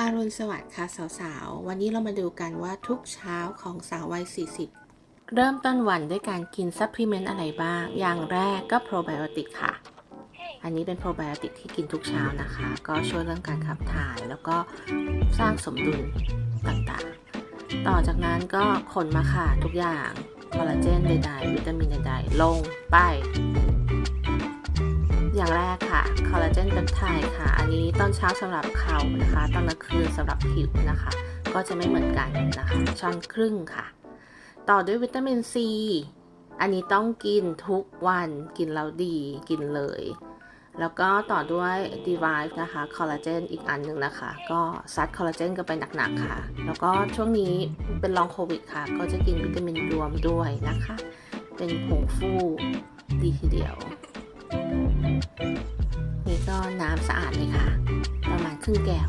อารุณสวัสดิ์ค่ะสาวๆ วันนี้เรามาดูกันว่าทุกเช้าของสาววัย 40 เริ่มต้นวันด้วยการกินซัพพลีเมนต์อะไรบ้าง อย่างแรกก็โปรไบโอติกค่ะ อันนี้เป็นโปรไบโอติกที่กินทุกเช้านะคะ ก็ช่วยเรื่องการขับถ่ายแล้วก็สร้างสมดุลต่างๆ ต่อจากนั้นก็ขนมาค่ะทุกอย่าง คอลลาเจนใดๆ วิตามินใดๆ ลงไป อย่างแรกค่ะคอลลาเจนเปปไทด์ค่ะ อันนี้ตอนเช้าสำหรับเขานะคะ ตอนกลางคืนสำหรับผิวนะคะ ก็จะไม่เหมือนกันนะคะ ช้อนครึ่งค่ะ ต่อด้วยวิตามินซีอันนี้ต้องกินทุกวันกินแล้วดีกินเลย แล้วก็ต่อด้วย d e v i v e นะคะคอลลาเจนอีกอันหนึ่งนะคะ ก็ซัดคอลลาเจนกันไปหนักๆค่ะ แล้วก็ช่วงนี้เป็นลองโควิดค่ะ ก็จะกินวิตามินรวมด้วยนะคะ เป็นผงฟูดีทีเดียว นี่ก็น้ำสะอาดเลยค่ะ ประมาณครึ่งแก้ว